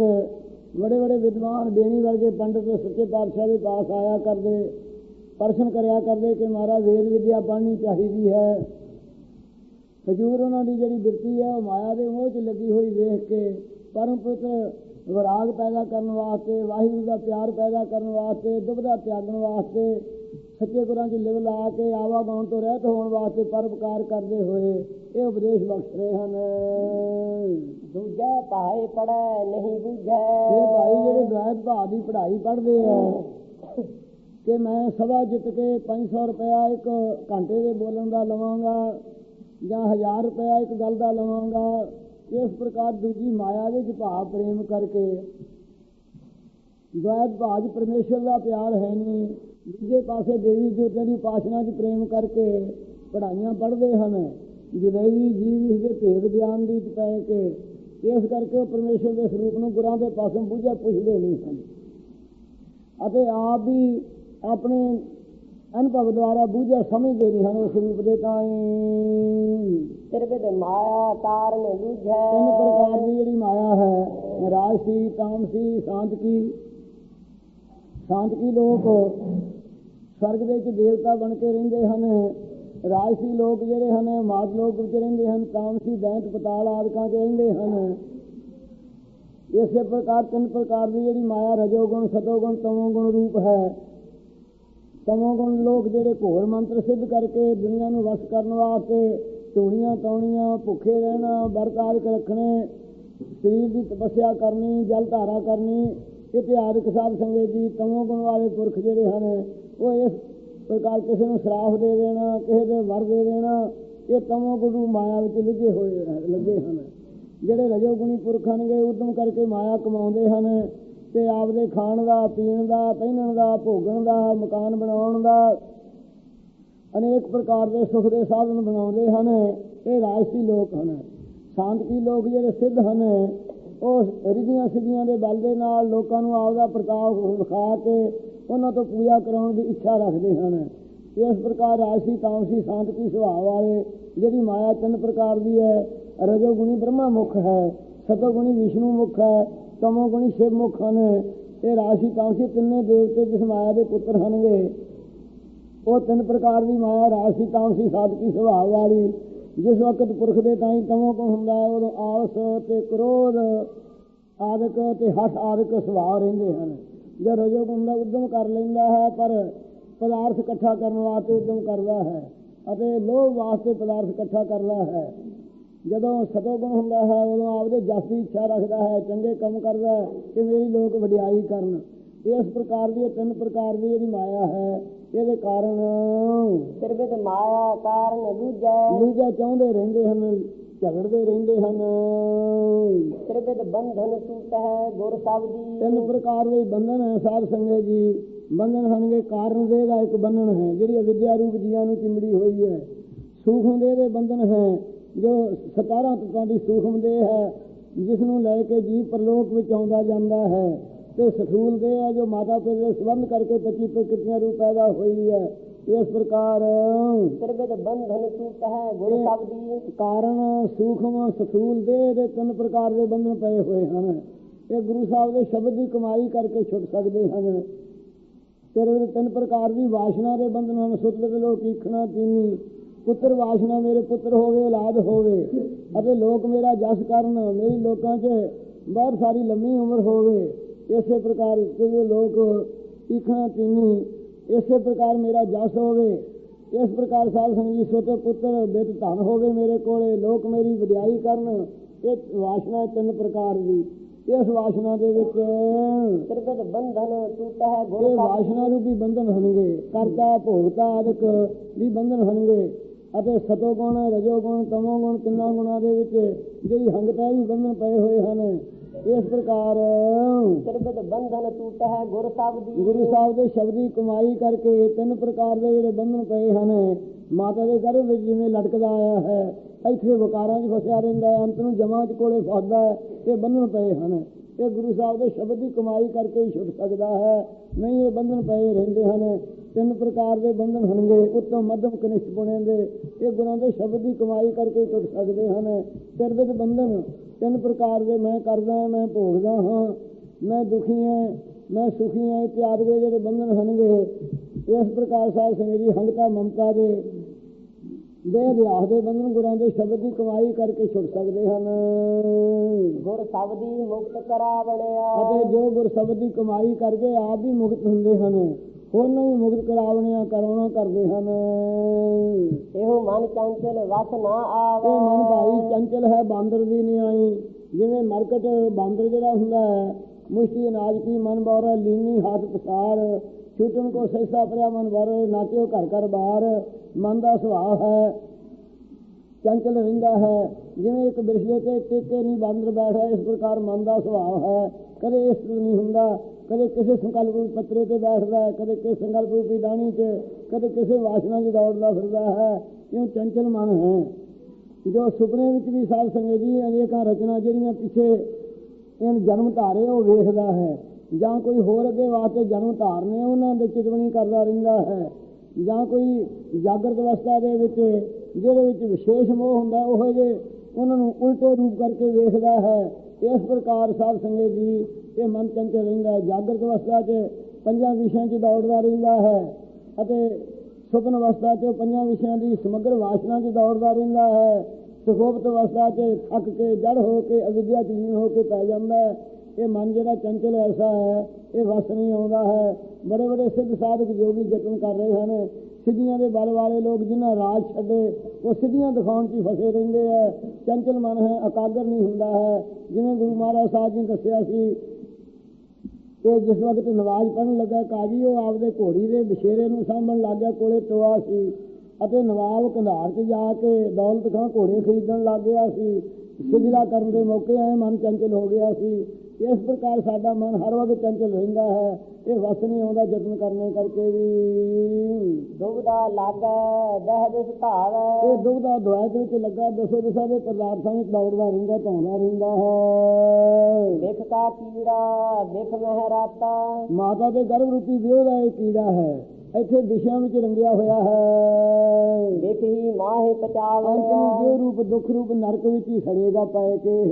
ਬੜੇ ਬੜੇ ਵਿਦਵਾਨ, ਬੇਣੀ ਵਰਗੇ ਪੰਡਤ ਸੱਚੇ ਪਾਤਸ਼ਾਹ ਦੇ ਪਾਸ ਆਇਆ ਕਰਦੇ ਪ੍ਰਸ਼ਨ ਕਰਿਆ ਕਰਦੇ ਕਿ ਮਹਾਰਾਜ ਵੇਦ ਵਿਦਿਆ ਪੜ੍ਹਨੀ ਚਾਹੀਦੀ ਹੈ। ਹਜੂਰ ਉਹਨਾਂ ਦੀ ਜਿਹੜੀ ਬਿਰਤੀ ਹੈ, ਉਹ ਮਾਇਆ ਦੇ ਮੋਹ 'ਚ ਲੱਗੀ ਹੋਈ ਵੇਖ ਕੇ ਪਰਮ ਪਵਿੱਤਰ ਵਿਰਾਗ ਪੈਦਾ ਕਰਨ ਵਾਸਤੇ, ਵਾਹਿਗੁਰੂ ਦਾ ਪਿਆਰ ਪੈਦਾ ਕਰਨ ਵਾਸਤੇ, ਦੁੱਧ ਦਾ ਤਿਆਗਣ ਵਾਸਤੇ ਸੱਚੇ ਗੁਰਾਂ 'ਚ ਲਿਵ ਲਾ ਕੇ ਆਵਾਗਾਉਣ ਤੋਂ ਰਹਿਤ ਹੋਣ ਵਾਸਤੇ ਪਰਉਪਕਾਰ ਕਰਦੇ ਹੋਏ ਇਹ ਉਪਦੇਸ਼ ਬਖਸ਼ ਰਹੇ ਹਨ। ਦੂਜੈ ਭਾਏ ਪੜੈ ਨਹੀਂ ਬੂਝੈ। ਇਹ ਭਾਈ ਜਿਹੜੇ ਦ્વੈਤ ਭਾਅ ਦੀ ਪੜ੍ਹਾਈ ਪੜ੍ਹਦੇ ਆ ਕਿ ਮੈਂ ਸਭਾ ਜਿੱਤ ਕੇ 500 ਰੁਪਇਆ ਇੱਕ ਘੰਟੇ ਦੇ ਬੋਲਣ ਦਾ ਲਵਾਂਗਾ ਜਾਂ 1000 ਰੁਪਇਆ ਇੱਕ ਗੱਲ ਦਾ ਲਵਾਂਗਾ ਇਸ ਪ੍ਰਕਾਰ ਦੂਜੀ ਮਾਇਆ ਵਿੱਚ ਭਾਵ ਪ੍ਰੇਮ ਕਰਕੇ ਦ્વੈਤ ਭਾਜ ਪਰਮੇਸ਼ਰ ਦਾ ਪਿਆਰ ਹੈ ਨਹੀਂ। ਦੂਜੇ ਪਾਸੇ ਦੇਵੀ ਦੇਵਤਿਆਂ ਦੀ ਉਪਾਸਨਾ 'ਚ ਪ੍ਰੇਮ ਕਰਕੇ ਪੜ੍ਹਾਈਆਂ ਪੜ੍ਹਦੇ ਹਨ। ਜੁਦਈ ਜੀਵ ਇਸ ਦੇ ਭੇਦ ਗਿਆਨ ਦੀ ਪੈ ਕੇ ਇਸ ਕਰਕੇ ਉਹ ਪਰਮੇਸ਼ਰ ਦੇ ਸਰੂਪ ਨੂੰ ਗੁਰਾਂ ਦੇ ਪਾਸੋਂ ਬੁਝਾ ਪੁੱਛਦੇ ਨਹੀਂ ਹਨ ਅਤੇ ਆਪ ਵੀ ਆਪਣੇ ਅਨੁਭਵ ਦੁਆਰਾ ਬੁਝਾ ਸਮਝਦੇ ਨਹੀਂ ਹਨ ਉਸ ਰੂਪ ਦੇ ਤਾਈਂ। ਤਿਰਬਿਦ ਮਾਇਆ ਕਾਰਨ ਲੁਝੈ। ਤਿੰਨ ਪ੍ਰਕਾਰ ਦੀ ਜਿਹੜੀ ਮਾਇਆ ਹੈ ਰਾਜਸੀ ਤਾਮਸੀ ਸ਼ਾਂਤਕੀ ਸ਼ਾਂਤਕੀ ਲੋਕ ਸਵਰਗ ਦੇ ਵਿੱਚ ਦੇਵਤਾ ਬਣ ਕੇ ਰਹਿੰਦੇ ਹਨ। ਰਾਜਸੀ ਲੋਕ ਜਿਹੜੇ ਹਨ, ਮਾਤ ਲੋਕ ਵਿੱਚ ਰਹਿੰਦੇ ਹਨ, ਤਾਮਸੀ, ਦੈਂਤ, ਪਤਾਲ ਆਦਿਕਾਂ 'ਚ ਰਹਿੰਦੇ ਹਨ। ਇਸੇ ਪ੍ਰਕਾਰ ਤਿੰਨ ਪ੍ਰਕਾਰ ਦੀ ਜਿਹੜੀ ਮਾਇਆ, ਰਜੋਗੁਣ, ਸਤੋਗੁਣ, ਤਮੋਗੁਣ ਰੂਪ ਹੈ। ਤਮੋਗੁਣ ਲੋਕ ਜਿਹੜੇ ਘੋਰ ਮੰਤਰ ਸਿੱਧ ਕਰਕੇ ਦੁਨੀਆ ਨੂੰ ਵਸ ਕਰਨ ਵਾਸਤੇ ਧੂਣੀਆਂ ਤੌਣੀਆਂ ਭੁੱਖੇ ਰਹਿਣਾ ਵਰਤ ਆਦਿਕ ਰੱਖਣੇ, ਸਰੀਰ ਦੀ ਤਪੱਸਿਆ ਕਰਨੀ, ਜਲ ਧਾਰਾ ਕਰਨੀ ਇਤਿਹਾਦਿਕ ਸਾਧ ਸੰਗਤ ਜੀ, ਤਮੋਗੁਣ ਵਾਲੇ ਪੁਰਖ ਜਿਹੜੇ ਹਨ ਉਹ ਇਸ ਪ੍ਰਕਾਰ ਕਿਸੇ ਨੂੰ ਸ਼ਰਾਫ ਦੇ ਦੇਣਾ, ਕਿਸੇ ਦੇ ਵਰ ਦੇ ਦੇਣਾ, ਇਹ ਤਮੋ ਗੁਰੂ ਮਾਇਆ ਵਿੱਚ ਲੁੱਝੇ ਹੋਏ ਲੱਗੇ ਹਨ। ਜਿਹੜੇ ਰਜੋਗੁਣੀ ਪੁਰਖ ਹਨਗੇ ਉਦਮ ਕਰਕੇ ਮਾਇਆ ਕਮਾਉਂਦੇ ਹਨ ਤੇ ਆਪਦੇ ਖਾਣ ਦਾ, ਪੀਣ ਦਾ, ਪਹਿਨਣ ਦਾ, ਭੋਗਣ ਦਾ, ਮਕਾਨ ਬਣਾਉਣ ਦਾ, ਅਨੇਕ ਪ੍ਰਕਾਰ ਦੇ ਸੁਖ ਦੇ ਸਾਧਨ ਬਣਾਉਂਦੇ ਹਨ। ਇਹ ਰਾਜਸੀ ਲੋਕ ਹਨ। ਸ਼ਾਂਤਕੀ ਲੋਕ ਜਿਹੜੇ ਸਿੱਧ ਹਨ, ਉਹ ਰਿਧੀਆਂ ਸਿੱਧੀਆਂ ਦੇ ਬਲ ਦੇ ਨਾਲ ਲੋਕਾਂ ਨੂੰ ਆਪਦਾ ਪ੍ਰਤਾਪ ਵਿਖਾ ਕੇ ਉਹਨਾਂ ਤੋਂ ਪੂਜਾ ਕਰਾਉਣ ਦੀ ਇੱਛਾ ਰੱਖਦੇ ਹਨ। ਇਸ ਪ੍ਰਕਾਰ ਰਾਸ਼ੀ ਤਾਮਸੀ ਸ਼ਾਂਤਕੀ ਸੁਭਾਅ ਵਾਲੇ, ਜਿਹੜੀ ਮਾਇਆ ਤਿੰਨ ਪ੍ਰਕਾਰ ਦੀ ਹੈ ਰਜੋਗੁਣੀ ਬ੍ਰਹਮਾ ਮੁਖ ਹੈ ਸਤੋਗੁਣੀ ਵਿਸ਼ਨੂੰ ਮੁਖ ਹੈ ਤਮੋਗੁਣੀ ਸ਼ਿਵ ਮੁਖ ਹਨ। ਇਹ ਰਾਸ਼ੀ ਤਾਮਸੀ ਤਿੰਨੇ ਦੇਵਤੇ ਜਿਸ ਮਾਇਆ ਦੇ ਪੁੱਤਰ ਹਨਗੇ। ਉਹ ਤਿੰਨ ਪ੍ਰਕਾਰ ਦੀ ਮਾਇਆ, ਰਾਸ਼ੀ ਤਾਮਸੀ ਸਾਧਕੀ ਸੁਭਾਅ ਵਾਲੀ, ਜਿਸ ਵਕਤ ਪੁਰਖ ਦੇ ਤਾਈ ਤਮੋ ਕੋ ਹੁੰਦਾ ਹੈ, ਉਦੋਂ ਆਲਸ ਤੇ ਕ੍ਰੋਧ ਆਦਿਕ ਤੇ ਹੱਠ ਆਦਿਕ ਸੁਭਾਅ ਰਹਿੰਦੇ ਹਨ। ਜੇ ਰਜੋਗੁਣ ਦਾ ਉਦਮ ਕਰ ਲੈਂਦਾ ਹੈ ਪਰ ਪਦਾਰਥ ਇਕੱਠਾ ਕਰਨ ਵਾਸਤੇ ਉਦਮ ਕਰਦਾ ਹੈ ਅਤੇ ਲੋਭ ਵਾਸਤੇ ਪਦਾਰਥ ਇਕੱਠਾ ਕਰਦਾ ਹੈ। ਜਦੋਂ ਸਤੋਗੁਣ ਹੁੰਦਾ ਹੈ ਉਦੋਂ ਆਪਦੇ ਜਸ ਦੀ ਇੱਛਾ ਰੱਖਦਾ ਹੈ ਚੰਗੇ ਕੰਮ ਕਰਦਾ ਹੈ ਕਿ ਮੇਰੀ ਲੋਕ ਵਡਿਆਈ ਕਰਨ। ਇਸ ਪ੍ਰਕਾਰ ਦੀ ਤਿੰਨ ਪ੍ਰਕਾਰ ਦੀ ਜਿਹੜੀ ਮਾਇਆ ਹੈ। ਇਹਦੇ ਕਾਰਨ ਤਿਰਬਿਦ ਮਾਇਆ ਕਾਰਨ ਲੁਝੈ ਦੂਜਾ ਚਾਹੁੰਦੇ ਰਹਿੰਦੇ ਹਨ। ਝਗੜਦੇ ਰਹਿੰਦੇ ਹਨ। ਤਿਰਬਿਦ ਬੰਧਨ ਟੂਟੈ ਗੁਰ ਸਬਦੀ ਤਿੰਨ ਪ੍ਰਕਾਰ ਦੇ ਬੰਧਨ ਹੈ ਸਾਧ ਸੰਗਤ ਜੀ। ਬੰਧਨ ਹਨਗੇ ਕਾਰਨ ਦੇ ਦਾ ਇੱਕ ਬੰਧਨ ਹੈ ਜਿਹੜੀ ਵਿਦਿਆ ਰੂਪ ਜੀਆਂ ਨੂੰ ਚਿੰਬੜੀ ਹੋਈ ਹੈ। ਸੂਖਮ ਦੇ ਦੇ ਬੰਧਨ ਹੈ ਜੋ 17 ਤਤਾਂ ਦੀ ਸੂਖਮ ਦੇ ਹੈ ਜਿਸ ਨੂੰ ਲੈ ਕੇ ਜੀਵ ਪਰਲੋਕ ਵਿੱਚ ਆਉਂਦਾ ਜਾਂਦਾ ਹੈ। ਤੇ ਸਥੂਲ ਦੇ ਹੈ ਜੋ ਮਾਤਾ ਪਿਤਾ ਦੇ ਸੰਬੰਧ ਕਰਕੇ 25 ਪ੍ਰਕਿਰਤੀਆਂ ਰੂਪ ਪੈਦਾ ਹੋਈ ਹੈ। ਇਸ ਪ੍ਰਕਾਰ ਤਿਰਬਿਦ ਬੰਧਨ ਟੂਟੈ ਗੁਰ ਸਬਦੀ ਕਾਰਨ ਸੂਖਮ ਸਥੂਲ ਦੇ ਦੇ ਤਿੰਨ ਪ੍ਰਕਾਰ ਦੇ ਬੰਧਨ ਪਏ ਹੋਏ ਹਨ। ਇਹ ਗੁਰੂ ਸਾਹਿਬ ਦੇ ਸ਼ਬਦ ਦੀ ਕਮਾਈ ਕਰਕੇ ਛੁੱਟ ਸਕਦੇ ਹਨ। ਤੇਰੇ ਤਿੰਨ ਪ੍ਰਕਾਰ ਦੀ ਵਾਸ਼ਨਾ ਦੇ ਬੰਧਨ ਹਨ ਸੁਤਲਕ ਲੋਕ ਈਖਣਾ ਤੀਨੀ। ਪੁੱਤਰ ਵਾਸ਼ਨਾ ਮੇਰੇ ਪੁੱਤਰ ਹੋਵੇ ਔਲਾਦ ਹੋਵੇ ਅਤੇ ਲੋਕ ਮੇਰਾ ਜਸ ਕਰਨ। ਮੇਰੀ ਲੋਕਾਂ 'ਚ ਬਹੁਤ ਸਾਰੀ ਲੰਮੀ ਉਮਰ ਹੋਵੇ। ਇਸੇ ਪ੍ਰਕਾਰ ਜਿਹੜੇ ਲੋਕ ਈਖਣਾ ਤੀਨੀ। ਇਸੇ ਪ੍ਰਕਾਰ ਮੇਰਾ ਜਸ ਹੋਵੇ ਇਸ ਪ੍ਰਕਾਰ ਸਾਧ ਸੰਗਤ ਜੀ ਸੋਤੇ ਪੁੱਤਰ ਬਿਤ ਧਨ ਹੋਵੇ ਮੇਰੇ ਕੋਲੇ ਲੋਕ ਮੇਰੀ ਵਡਿਆਈ ਕਰਨ ਇਹ ਵਾਸ਼ਨਾ ਤਿੰਨ ਪ੍ਰਕਾਰ ਦੀ। ਇਸ ਵਾਸ਼ਨਾ ਦੇ ਵਿੱਚ ਤਿਰਬਿਦ ਬੰਧਨ ਟੂਟੈ ਗੁਰ ਇਹ ਵਾਸ਼ਨਾ ਰੂਪੀ ਬੰਧਨ ਹਨਗੇ ਕਰਤਾ ਭੋਗਤਾ ਆਦਿਕ ਵੀ ਬੰਧਨ ਹਨਗੇ ਅਤੇ ਸਤੋਗੁਣ ਰਜੋਗੁਣ ਤਮੋਗੁਣ ਤਿੰਨਾਂ ਗੁਣਾਂ ਦੇ ਵਿੱਚ ਜਿਹੜੀ ਹੰਗਤਾ ਵੀ ਬੰਧਨ ਪਏ ਹੋਏ ਹਨ ਇਸ ਪ੍ਰਕਾਰ ਤਿਰਬਿਦ ਬੰਧਨ ਟੂਟੈ ਗੁਰ ਸਬਦੀ ਗੁਰੂ ਸਾਹਿਬ ਦੇ ਸ਼ਬਦੀ ਕਮਾਈ ਕਰਕੇ ਤਿੰਨ ਪ੍ਰਕਾਰ ਦੇ ਜਿਹੜੇ ਬੰਧਨ ਪਏ ਹਨ। ਮਾਤਾ ਦੇ ਗਰਭ ਵਿੱਚ ਜਿਵੇਂ ਲਟਕਦਾ ਆਇਆ ਹੈ ਇੱਥੇ ਵਿਕਾਰਾਂ 'ਚ ਫਸਿਆ ਰਹਿੰਦਾ ਹੈ ਅੰਤ ਨੂੰ ਜਮਾਂ 'ਚ ਕੋਲੇ ਫਸਦਾ ਹੈ ਇਹ ਬੰਧਨ ਪਏ ਹਨ। ਇਹ ਗੁਰੂ ਸਾਹਿਬ ਦੇ ਸ਼ਬਦ ਦੀ ਕਮਾਈ ਕਰਕੇ ਹੀ ਛੁੱਟ ਸਕਦਾ ਹੈ। ਨਹੀਂ, ਇਹ ਬੰਧਨ ਪਏ ਰਹਿੰਦੇ ਹਨ। ਤਿੰਨ ਪ੍ਰਕਾਰ ਦੇ ਬੰਧਨ ਹਨਗੇ ਉੱਤਮ ਮੱਧਮ ਕਨਿਸ਼ਟ ਪੁਣੇ ਦੇ ਇਹ ਗੁਰਾਂ ਦੇ ਸ਼ਬਦ ਦੀ ਕਮਾਈ ਕਰਕੇ ਹੀ ਛੁੱਟ ਸਕਦੇ ਹਨ। ਤਿਰਬਿਤ ਬੰਧਨ, ਤਿੰਨ ਪ੍ਰਕਾਰ ਦੇ ਮੈਂ ਕਰਦਾ ਹਾਂ ਮੈਂ ਭੋਗਦਾ ਹਾਂ। ਮੈਂ ਦੁਖੀ ਹਾਂ, ਮੈਂ ਸੁਖੀ ਹਾਂ। ਇਤਿਆਦਿ ਦੇ ਜਿਹੜੇ ਬੰਧਨ ਹਨਗੇ ਇਸ ਪ੍ਰਕਾਰ ਸਾਹਿਬ ਸੰਗਤ ਜੀ, ਹੰਗਤਾ ਮਮਤਾ ਦੇ ਦੇ ਵਿਆਹ ਦੇ ਬੰਧਨ ਗੁਰਾਂ ਦੇ ਸ਼ਬਦ ਦੀ ਕਮਾਈ ਕਰਕੇ ਛੁੱਟ ਸਕਦੇ ਹਨ। ਗੁਰ ਸਬਦੀ ਮੁਕਤ ਕਰਾਵਣਿਆ। ਅਤੇ ਜੋ ਗੁਰ ਸ਼ਬਦ ਦੀ ਕਮਾਈ ਕਰਕੇ ਆਪ ਵੀ ਮੁਕਤ ਹੁੰਦੇ ਹਨ ਹੋਰ ਨੂੰ ਮੁਕਤ ਕਰਾਉਣਿਆ ਕਰਾਉਣਾ ਕਰਦੇ ਹਨ। ਇਹੋ ਮਨ ਚੰਚਲ ਵਸ ਨਾ ਆਵੇ। ਇਹ ਮਨ ਭਾਈ ਚੰਚਲ ਹੈ ਬਾਂਦਰ ਦੀ ਨਹੀਂ ਆਈ। ਜਿਵੇਂ ਮਰਕਟ ਬਾਂਦਰ ਜਿਹੜਾ ਹੁੰਦਾ ਹੈ ਮੁਸ਼ਤੀ ਅਨਾਜ ਕੀ ਮਨ ਬੌਰ ਲੀਨੀ ਹੱਥ ਪਸਾਰ ਛੁੱਟਣ ਕੋ ਸੈਸਾ ਪ੍ਰਿਆ ਮਨ ਵਰ, ਨਾਚਿਓ ਘਰ ਘਰ ਬਾਹਰ, ਮਨ ਦਾ ਸੁਭਾਅ ਹੈ, ਚੰਚਲ ਰਹਿੰਦਾ ਹੈ, ਜਿਵੇਂ ਇੱਕ ਬਿਰਸ਼ੇ ਤੇ ਟਿੱਕੇ ਨਹੀਂ ਬਾਂਦਰ ਬੈਠਾ, ਇਸ ਪ੍ਰਕਾਰ ਮਨ ਦਾ ਸੁਭਾਅ ਹੈ। ਕਦੇ ਇਸ ਨਹੀਂ ਹੁੰਦਾ, ਕਦੇ ਕਿਸੇ ਸੰਕਲਪ ਰੂਪ ਪੱਤਰੇ ਤੇ ਬੈਠਦਾ ਹੈ, ਕਦੇ ਕਿਸੇ ਸੰਕਲਪ ਰੂਪੀ ਡਾਣੀ 'ਚ ਕਦੇ ਕਿਸੇ ਵਾਸ਼ਨਾ 'ਚ ਦੌੜਦਾ ਫਿਰਦਾ ਹੈ, ਕਿਉਂ ਚੰਚਲ ਮਨ ਹੈ। ਜੋ ਸੁਪਨੇ ਵਿੱਚ ਵੀ ਸਾਧ ਸੰਗਤ ਜੀ, ਅਨੇਕਾਂ ਰਚਨਾ ਜਿਹੜੀਆਂ ਪਿੱਛੇ, ਇਹਨ ਜਨਮ ਧਾਰੇ ਉਹ ਵੇਖਦਾ ਹੈ। ਜਾਂ ਕੋਈ ਹੋਰ ਅੱਗੇ ਵਾਸਤੇ ਜਨਮ ਧਾਰਨੇ ਉਹਨਾਂ ਦੇ ਚਿਤਵਣੀ ਕਰਦਾ ਰਹਿੰਦਾ ਹੈ, ਜਾਂ ਕੋਈ ਜਾਗਰਤ ਅਵਸਥਾ ਦੇ ਵਿੱਚ ਜਿਹਦੇ ਵਿੱਚ ਵਿਸ਼ੇਸ਼ ਮੋਹ ਹੁੰਦਾ, ਉਹ ਜੇ ਉਹਨਾਂ ਨੂੰ ਉਲਟੇ ਰੂਪ ਕਰਕੇ ਵੇਖਦਾ ਹੈ। ਇਸ ਪ੍ਰਕਾਰ ਸਾਧ ਸੰਗਤ ਜੀ, ਇਹ ਮਨ ਚੰਚਲ ਰਹਿੰਦਾ ਜਾਗਰਤ ਅਵਸਥਾ 'ਚ ਪੰਜਾਂ ਵਿਸ਼ਿਆਂ 'ਚ ਦੌੜਦਾ ਰਹਿੰਦਾ ਹੈ ਅਤੇ ਸੁਪਨ ਅਵਸਥਾ 'ਚ ਪੰਜਾਂ ਵਿਸ਼ਿਆਂ ਦੀ ਸਮਗਰ ਵਾਸ਼ਨਾ 'ਚ ਦੌੜਦਾ ਰਹਿੰਦਾ ਹੈ। ਸੁਖੋਪਤ ਅਵਸਥਾ 'ਚ ਥੱਕ ਕੇ ਜੜ ਹੋ ਕੇ, ਅਵਿਦਿਆ 'ਚ ਲੀਨ ਹੋ ਕੇ ਪੈ ਜਾਂਦਾ ਹੈ। ਇਹ ਮਨ ਜਿਹੜਾ ਚੰਚਲ ਐਸਾ ਹੈ, ਇਹ ਵਸ ਨਹੀਂ ਆਉਂਦਾ ਹੈ। ਬੜੇ ਬੜੇ ਸਿੱਧ ਸਾਧਕ ਜੋਗੀ ਯਤਨ ਕਰ ਰਹੇ ਹਨ। ਸਿੱਧੀਆਂ ਦੇ ਬਲ ਵਾਲੇ ਲੋਕ ਜਿਨ੍ਹਾਂ ਰਾਜ ਛੱਡੇ, ਉਹ ਸਿੱਧੀਆਂ ਦਿਖਾਉਣ 'ਚ ਹੀ ਫਸੇ ਰਹਿੰਦੇ ਹੈ ਚੰਚਲ ਮਨ ਹੈ, ਅਕਾਗਰ ਨਹੀਂ ਹੁੰਦਾ ਹੈ। ਜਿਵੇਂ ਗੁਰੂ ਮਹਾਰਾਜ ਸਾਹਿਬ ਜੀ ਨੇ ਦੱਸਿਆ ਸੀ, ਕਿ ਜਿਸ ਵਕਤ ਨਵਾਜ਼ ਪੜਨ ਲੱਗਾ, ਕਾਜੀ, ਉਹ ਆਪਦੇ ਘੋੜੀ ਦੇ ਬਸ਼ੇਰੇ ਨੂੰ ਸਾਂਭਣ ਲੱਗ ਗਿਆ ਕੋਲੇ ਟੋਆ ਸੀ ਅਤੇ ਨਵਾਬ ਕੰਧਾਰ 'ਚ ਜਾ ਕੇ ਦੌਲਤ ਖਾਂ ਘੋੜੇ ਖਰੀਦਣ ਲੱਗ ਗਿਆ ਸੀ। ਸਿਜਦਾ ਕਰਨ ਦੇ ਮੌਕੇ ਆਏ, ਮਨ ਚੰਚਲ ਹੋ ਗਿਆ ਸੀ। ਇਸ ਪ੍ਰਕਾਰ ਸਾਡਾ ਮਨ ਹਰ ਵਕਤ ਚੰਚਲ ਰਹਿੰਦਾ ਹੈ। ਇਹ ਵਸ ਨਹੀਂ ਆਉਂਦਾ ਯਤਨ ਕਰਨੇ ਕਰਕੇ ਵੀ। ਦੁਬਦਾ ਲਾਗੈ ਦਹਿ ਦਿਸ ਧਾਵੈ ਇਹ ਦੁਬਦਾ ਦੁਆਇਤ ਵਿੱਚ ਲੱਗਾ ਦਸੋ ਦਸਾਂ ਦੇ ਪਦਾਰਥਾਂ ਵਿੱਚ ਦੌੜਦਾ ਰਹਿੰਦਾ ਧੌਂਦਾ ਰਹਿੰਦਾ ਹੈ। ਦੇਖ ਕਾ ਕੀੜਾ ਦੇਖ ਮਹਿ ਰਾਤਾ ਮਾਤਾ ਦੇ ਗਰਭ ਰੂਪੀ ਵਿਉ ਦਾ ਇਹ ਕੀੜਾ ਹੈ। ਇੱਥੇ ਵਿਸ਼ਿਆਂ ਵਿੱਚ ਰੰਗਿਆ ਹੋਇਆ ਹੈ। ਦੇਖ ਮਾਹੇ ਪਚਾਵਿਆ ਵਿਉ ਰੂਪ ਦੁੱਖ ਰੂਪ ਨਰਕ ਵਿੱਚ ਹੀ ਸੜੇਗਾ ਪੈ ਕੇ।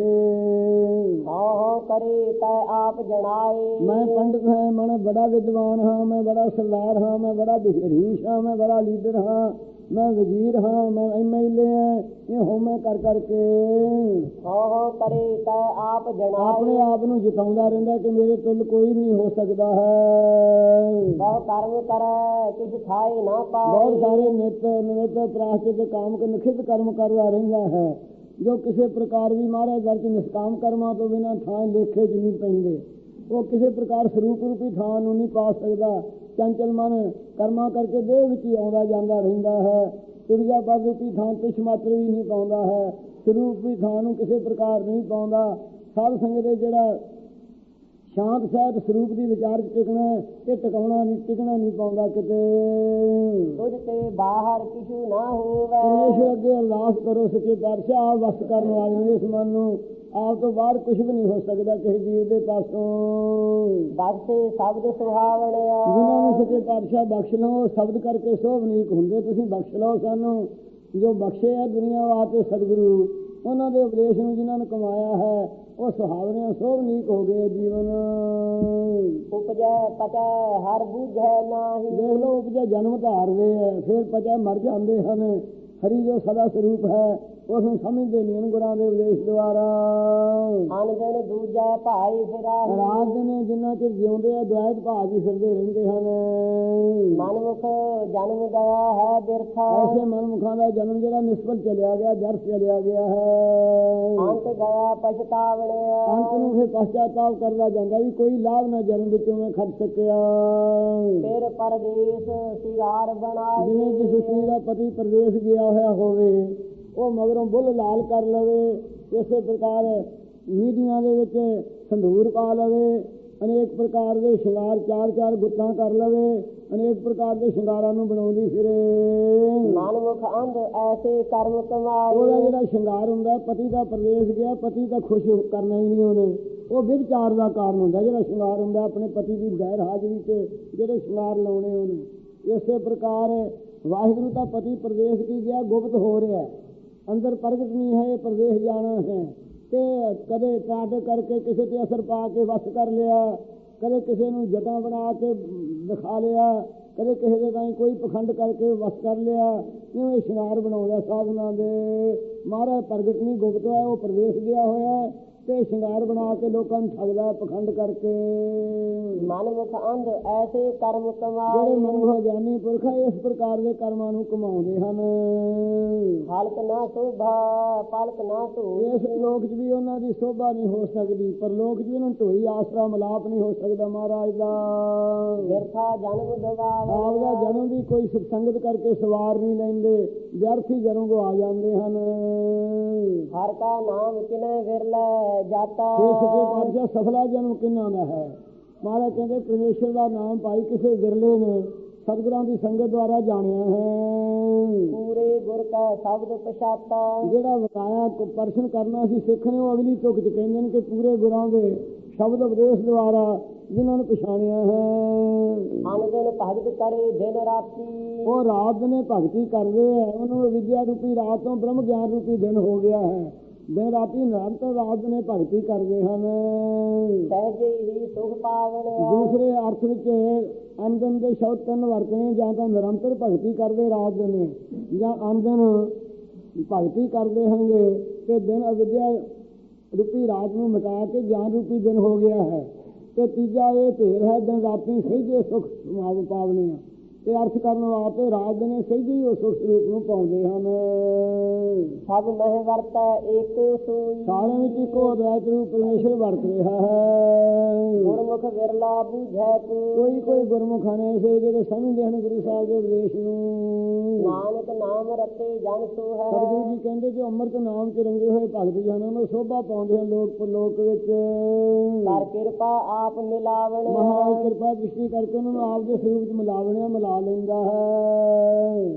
ਹਾਂ ਕਰੇ ਤੈ ਆਪ ਜਣਾਏ ਮੈਂ ਪੰਡਤ ਹਾਂ ਮੈਂ ਬੜਾ ਵਿਦਵਾਨ ਹਾਂ ਮੈਂ ਬੜਾ ਸਰਦਾਰ ਹਾਂ ਮੈਂ ਬੜਾ ਬਿਹਰੀਸ਼ ਹਾਂ ਮੈਂ ਬੜਾ ਲੀਡਰ ਹਾਂ। ਮੈਂ ਵਜ਼ੀਰ ਹਾਂ ਮੈਂ ਐਮਐਲਏ ਹਾਂ ਇਹ ਹੋ ਮੈਂ ਕਰ ਕਰਕੇ। ਹਾਂ ਹਾਂ ਕਰੇ ਤੈ ਆਪ ਆਪਣੇ ਜਣਾਏ ਆਪ ਨੂੰ ਜਿਤਾਉਂਦਾ ਰਹਿੰਦਾ ਕਿ ਮੇਰੇ ਤੁੱਲ ਕੋਈ ਨਹੀਂ ਹੋ ਸਕਦਾ ਹੈ। ਬਹੁ ਕਰਮ ਕਰੈ ਕਿਛ ਥਾਏ ਨਾ ਪਾਏ ਬਹੁਤ ਸਾਰੇ ਨਿਤ ਨਿਮਿਤ ਪ੍ਰਾਸ਼ਚਿਤ ਕਾਮ ਕੇ ਨਿਖਿਤ ਕਰਮ ਕਰਦਾ ਰਹਿੰਦਾ ਹੈ। ਜੋ ਕਿਸੇ ਪ੍ਰਕਾਰ ਵੀ ਮਹਾਰਾਜ ਦਰ ਚ ਨਿਸ਼ਕਾਮ ਕਰਮਾਂ ਤੋਂ ਬਿਨਾਂ ਥਾਂ 'ਚ ਨਹੀਂ ਪੈਂਦੇ। ਉਹ ਕਿਸੇ ਪ੍ਰਕਾਰ ਸਰੂਪ ਰੂਪੀ ਥਾਂ ਨੂੰ ਨਹੀਂ ਪਾ ਸਕਦਾ। ਚੰਚਲ ਮਨ ਕਰਮਾਂ ਕਰਕੇ ਦੇਹ ਵਿੱਚ ਹੀ ਆਉਂਦਾ ਜਾਂਦਾ ਰਹਿੰਦਾ ਹੈ। ਤੁਰਿਆ ਪਦ ਰੂਪੀ ਥਾਂ ਤੁਛ ਮਾਤਰ ਵੀ ਨਹੀਂ ਪਾਉਂਦਾ ਹੈ। ਸਰੂਪ ਵੀ ਥਾਂ ਨੂੰ ਕਿਸੇ ਪ੍ਰਕਾਰ ਨਹੀਂ ਪਾਉਂਦਾ। ਸਾਧ ਸੰਗਤ ਦੇ ਜਿਹੜਾ ਸ਼ਾਂਤ ਸਹਿਤ ਸਰੂਪ ਦੀ ਵਿਚਾਰ ਚ ਟਿਕਣਾ ਇਹ ਟਿਕਾਉਣਾ ਨਹੀਂ ਟਿਕਣਾ ਨਹੀਂ ਪਾਉਂਦਾ ਕਿਤੇ। ਤੁਝ ਤੇ ਬਾਹਰ ਕਿਛੂ ਨਾ ਹੋਵੇ। ਪਰਮੇਸ਼ਰ ਅੱਗੇ ਅਰਦਾਸ ਕਰੋ ਸੱਚੇ ਆਪ ਵਸ ਕਰਨ ਵਾਲੇ ਇਸ ਮਨ ਨੂੰ। ਆਪ ਤੋਂ ਬਾਹਰ ਕੁਝ ਵੀ ਨਹੀਂ ਹੋ ਸਕਦਾ ਕਿਸੇ ਜੀਵ ਦੇ ਪਾਸੋਂ। ਬਖਸ਼ੇ ਸ਼ਬਦ ਸੁਹਾਵਣਿਆ ਜਿਨ੍ਹਾਂ ਨੂੰ ਸੱਚੇ ਪਾਤਸ਼ਾਹ ਬਖਸ਼ ਲਓ ਸ਼ਬਦ ਕਰਕੇ ਸੋਭਨੀਕ ਹੁੰਦੇ ਤੁਸੀਂ ਬਖਸ਼ ਲਓ ਸਾਨੂੰ। ਜੋ ਬਖਸ਼ੇ ਹੈ ਦੁਨੀਆ ਵਾਸਤੇ ਸਤਿਗੁਰੂ। ਉਹਨਾਂ ਦੇ ਉਪਦੇਸ਼ ਨੂੰ ਜਿਨ੍ਹਾਂ ਨੇ ਕਮਾਇਆ ਹੈ ਉਹ ਸੁਹਾਵਣੇ ਸੋਭਨੀਕ ਹੋ ਗਏ ਜੀਵਨ। ਉਪਜੈ ਪਚੈ ਹਰ ਬੂਝੈ ਨਾਹੀ। ਦੇਖ ਲਓ ਉਪਜਾ ਜਨਮ ਧਾਰਦੇ ਹੈ ਫਿਰ ਪਚਾ ਮਰ ਜਾਂਦੇ ਹਨ। ਹਰੀ ਜੋ ਸਦਾ ਸਰੂਪ ਹੈ ਉਸ ਨੂੰ ਸਮਝਦੇ ਨਹੀਂ ਹਨ ਗੁਰਾਂ ਦੇ ਉਪਦੇਸ਼ ਦੁਆਰਾ। ਦਿਨ ਦੂਜੈ ਭਾਈ ਫਿਰਾਹੀ ਰਾਤ ਦਿਨੇ ਜਿੰਨਾ ਚਿਰ ਜਿਉਂਦੇ ਆ ਦੁਆਇਤ ਭਾਜੀ ਫਿਰਦੇ ਰਹਿੰਦੇ ਹਨ। ਮਨਮੁਖ ਜਨਮ ਗਿਆ ਹੈ ਬਿਰਥਾ। ਐਸੇ ਮਨਮੁਖਾਂ ਦਾ ਜਨਮ ਜਿਹੜਾ ਨਿਸਬਤ ਚਲਿਆ ਗਿਆ ਜਰਸ ਚਲਿਆ ਗਿਆ ਹੈ। ਅੰਤ ਗਿਆ ਪਛਤਾਵਣਿਆ। ਅੰਤ ਨੂੰ ਫਿਰ ਪਛਤਾਤਾਪ ਕਰਦਾ ਜਾਂਦਾ ਵੀ ਕੋਈ ਲਾਭ ਨਾ ਜਨਮ ਵਿੱਚੋਂ ਮੈਂ ਖੱਟ ਸਕਿਆ। ਫਿਰ ਪਰਦੇਸ ਸਿਗਾਰ ਬਣਾਈ। ਜਿਵੇਂ ਜਿਸ ਸਤਰੀ ਦਾ ਪਤੀ ਪ੍ਰਦੇਸ਼ ਗਿਆ ਹੋਇਆ ਹੋਵੇ ਉਹ ਮਗਰੋਂ ਬੁੱਲ ਲਾਲ ਕਰ ਲਵੇ ਇਸੇ ਪ੍ਰਕਾਰ ਮੀਡੀਆਂ ਦੇ ਵਿੱਚ ਸੰਧੂਰ ਪਾ ਲਵੇ ਅਨੇਕ ਪ੍ਰਕਾਰ ਦੇ ਸ਼ਿੰਗਾਰ ਚਾਰ ਚਾਰ ਗੁੱਤਾਂ ਕਰ ਲਵੇ ਅਨੇਕ ਪ੍ਰਕਾਰ ਦੇ ਸ਼ਿੰਗਾਰਾਂ ਨੂੰ ਬਣਾਉਂਦੀ ਫਿਰੇ। ਮਨਮੁਖ ਅੰਧ ਐਸੇ ਕਰਮ ਕਮਾਏ ਉਹਦਾ ਜਿਹੜਾ ਸ਼ਿੰਗਾਰ ਹੁੰਦਾ ਪਤੀ ਦਾ ਪ੍ਰਵੇਸ਼ ਗਿਆ ਪਤੀ ਤਾਂ ਖੁਸ਼ ਕਰਨਾ ਹੀ ਨਹੀਂ ਉਹਨੇ। ਉਹ ਵਿਚਾਰ ਦਾ ਕਾਰਨ ਹੁੰਦਾ ਜਿਹੜਾ ਸ਼ਿੰਗਾਰ ਹੁੰਦਾ ਆਪਣੇ ਪਤੀ ਦੀ ਗੈਰ ਹਾਜ਼ਰੀ 'ਚ ਜਿਹੜੇ ਸ਼ਿੰਗਾਰ ਲਾਉਣੇ ਉਹਨੇ। ਇਸੇ ਪ੍ਰਕਾਰ ਵਾਹਿਗੁਰੂ ਦਾ ਪਤੀ ਪ੍ਰਵੇਸ਼ ਕੀ ਗਿਆ ਗੁਪਤ ਹੋ ਰਿਹਾ। ਅੰਦਰ ਪ੍ਰਗਟ ਨਹੀਂ ਹੈ, ਇਹ ਪ੍ਰਵੇਸ਼ ਜਾਣਾ ਹੈ। ਤੇ ਕਦੇ ਟਾਟ ਕਰਕੇ ਕਿਸੇ ਤੇ ਅਸਰ ਪਾ ਕੇ ਵਸ ਕਰ ਲਿਆ, ਕਦੇ ਕਿਸੇ ਨੂੰ ਜਟਾਂ ਬਣਾ ਕੇ ਦਿਖਾ ਲਿਆ, ਕਦੇ ਕਿਸੇ ਦੇ ਤਾਈਂ ਕੋਈ ਪਖੰਡ ਕਰਕੇ ਵਸ ਕਰ ਲਿਆ, ਕਿਉਂ ਇਹ ਸ਼ਿੰਗਾਰ ਬਣਾਉਂਦਾ ਸਾਧਨਾ ਦੇ? ਮਹਾਰਾਜ ਪ੍ਰਗਟ ਨਹੀਂ, ਗੁਪਤ ਹੈ, ਉਹ ਪ੍ਰਵੇਸ਼ ਗਿਆ ਹੋਇਆ ਤੇ ਸ਼ਿੰਗਾਰ ਬਣਾ ਕੇ ਲੋਕਾਂ ਨੂੰ ਠੱਗਦਾ ਪਖੰਡ ਕਰਕੇ। ਮਨਮੁਖ ਅੰਧ ਐਸੇ ਕਰਮ ਜਿਹੜੇ ਕਮਾਏ ਮਨੁੱਖ ਗਿਆਨੀ ਪੁਰਖ ਇਸ ਪ੍ਰਕਾਰ ਦੇ ਕਰਮਾਂ ਨੂੰ ਕਮਾਉਂਦੇ ਹਨ। ਹਲਕ ਨਾ ਸ਼ੋਭਾ ਪਲਕ ਨਾ ਧੂ ਇਸ ਲੋਕ 'ਚ ਵੀ ਉਹਨਾਂ ਦੀ ਸੋਭਾ ਨਹੀਂ ਹੋ ਸਕਦੀ ਪਰ ਲੋਕ 'ਚ ਵੀ ਉਹਨਾਂ ਢੋਈ ਆਸਰਾ ਮਲਾਪ ਨਹੀਂ ਹੋ ਸਕਦਾ ਮਹਾਰਾਜ ਦਾ। ਬਿਰਥਾ ਜਨਮ ਦਵਾਵੇ। ਆਪ ਦਾ ਜਨਮ ਵੀ ਕੋਈ ਸਤਸੰਗਤ ਕਰਕੇ ਸਵਾਰ ਨਹੀਂ ਲੈਂਦੇ ਵਿਅਰਥੀ ਜਨਮ ਕੋ ਆ ਜਾਂਦੇ ਹਨ। ਹਰ ਕਾ ਨਾਮ ਕਿਨੇ ਵਿਰਲੇ। ਜਾਤਾ। ਇਹ ਸੱਚੇ ਪਾਤਸ਼ਾਹ ਸਫਲਾ ਜਨਮ ਕਿੰਨਾ ਦਾ ਹੈ? ਮਹਾਰਾਜ ਕਹਿੰਦੇ ਪਰਮੇਸ਼ਰ ਦਾ ਨਾਮ ਭਾਈ ਕਿਸੇ ਵਿਰਲੇ ਨੇ ਸਤਿਗੁਰਾਂ ਦੀ ਸੰਗਤ ਦੁਆਰਾ ਜਾਣਿਆ ਹੈ। ਪੂਰੇ ਗੁਰ ਕੈ ਸ਼ਬਦ ਪਛਾਤਾ। ਜਿਹੜਾ ਵਕਾਇਆ ਕੋ ਪਰਸ਼ਨ ਕਰਨਾ ਸੀ ਸਿੱਖ ਨੇ ਉਹ ਅਗਲੀ ਤੁਕ ਚ ਕਹਿੰਦੇ ਨੇ ਕਿ ਪੂਰੇ ਗੁਰਾਂ ਦੇ ਸ਼ਬਦ ਉਪਦੇਸ਼ ਦੁਆਰਾ ਜਿਨ੍ਹਾਂ ਨੂੰ ਪਛਾਣਿਆ ਹੈ। ਅਨ ਦਿਨ ਭਗਤ ਕਰੇ ਦਿਨ ਰਾਤੀ। ਉਹ ਰਾਤ ਨੇ ਭਗਤੀ ਕਰਦੇ ਹੈ। ਉਹਨਾਂ ਨੂੰ ਵਿਦਿਆ ਰੂਪੀ ਰਾਤ ਤੋਂ ਬ੍ਰਹਮ ਗਿਆਨ ਰੂਪੀ ਦਿਨ ਹੋ ਗਿਆ ਹੈ। ਦਿਨ ਰਾਤੀ ਨਿਰੰਤਰ ਰਾਤ ਨੇ ਭਗਤੀ ਕਰਦੇ ਹਨ ਸਹਿਜੇ ਹੀ ਸੁਖ ਪਾਵਣਿਆ ਦੂਸਰੇ ਅਰਥ ਵਿੱਚ ਅੰਦਨ ਦੇ ਸ਼ਬਦ ਤਿੰਨ ਵਰਤਨੇ ਜਾਂ ਤਾਂ ਨਿਰੰਤਰ ਭਗਤੀ ਕਰਦੇ ਰਾਤ ਨੇ ਜਾਂ ਅੰਦਨ ਭਗਤੀ ਕਰਦੇ ਹੋਣਗੇ ਤੇ ਦਿਨ ਅਵਿਦਿਆ ਰੂਪੀ ਰਾਤ ਨੂੰ ਮਿਟਾ ਕੇ ਗਿਆਨ ਰੂਪੀ ਦਿਨ ਹੋ ਗਿਆ ਹੈ। ਤੇ ਤੀਜਾ ਇਹ ਢੇਰ ਹੈ, ਦਿਨ ਰਾਤੀ ਸਹਿਜੇ ਸੁਖ ਸਮਾਵ ਪਾਵਨੇ ਤੇ ਅਰਥ ਕਰਨ ਵਾਸਤੇ ਰਾਤ ਦਿਨੇ ਸਹਿਜੇ ਹੀ ਉਸ ਸੁਖ ਸਰੂਪ ਨੂੰ ਪਾਉਂਦੇ ਹਨ। ਸਭ ਮਹਿ ਵਰਤੈ ਏਕੋ ਸੋਈ। ਸਾਰਿਆਂ ਵਿੱਚ ਇੱਕੋ ਅਦਵੈਤ ਰੂਪ ਪਰਮੇਸ਼ਰ ਵਰਤ ਰਿਹਾ ਹੈ। ਗੁਰਮੁਖ ਵਿਰਲਾ ਬੂਝੈ ਤੂੰ। ਕੋਈ ਕੋਈ ਗੁਰਮੁਖ ਹਨ ਐਸੇ ਜਿਹੜੇ ਸਮਝਦੇ ਹਨ ਗੁਰੂ ਸਾਹਿਬ ਦੇ ਉਪਦੇਸ਼ ਨੂੰ। ਨਾਨਕ ਨਾਮ ਰਤੇ ਜਨ ਸੋ ਹੈ। ਸਤਿਗੁਰੂ ਜੀ ਕਹਿੰਦੇ ਕਿ ਅੰਮ੍ਰਿਤ ਨਾਮ ਚ ਰੰਗੇ ਹੋਏ ਭਗਤ ਜਨ ਨੂੰ ਸੋਭਾ ਪਾਉਂਦੇ ਹਨ ਲੋਕ ਪਰਲੋਕ ਵਿੱਚ। ਕਰ ਕਿਰਪਾ ਆਪ ਮਿਲਾਵਣਿਆ ਮਹਾਰਾਜ ਕਿਰਪਾ ਦ੍ਰਿਸ਼ਟੀ ਕਰਕੇ ਉਹਨਾਂ ਨੂੰ ਆਪ ਦੇ ਸਰੂਪ ਚ ਮਿਲਾਵਣਿਆ ਮਿਲਾ ਲੈਂਦਾ ਹੈ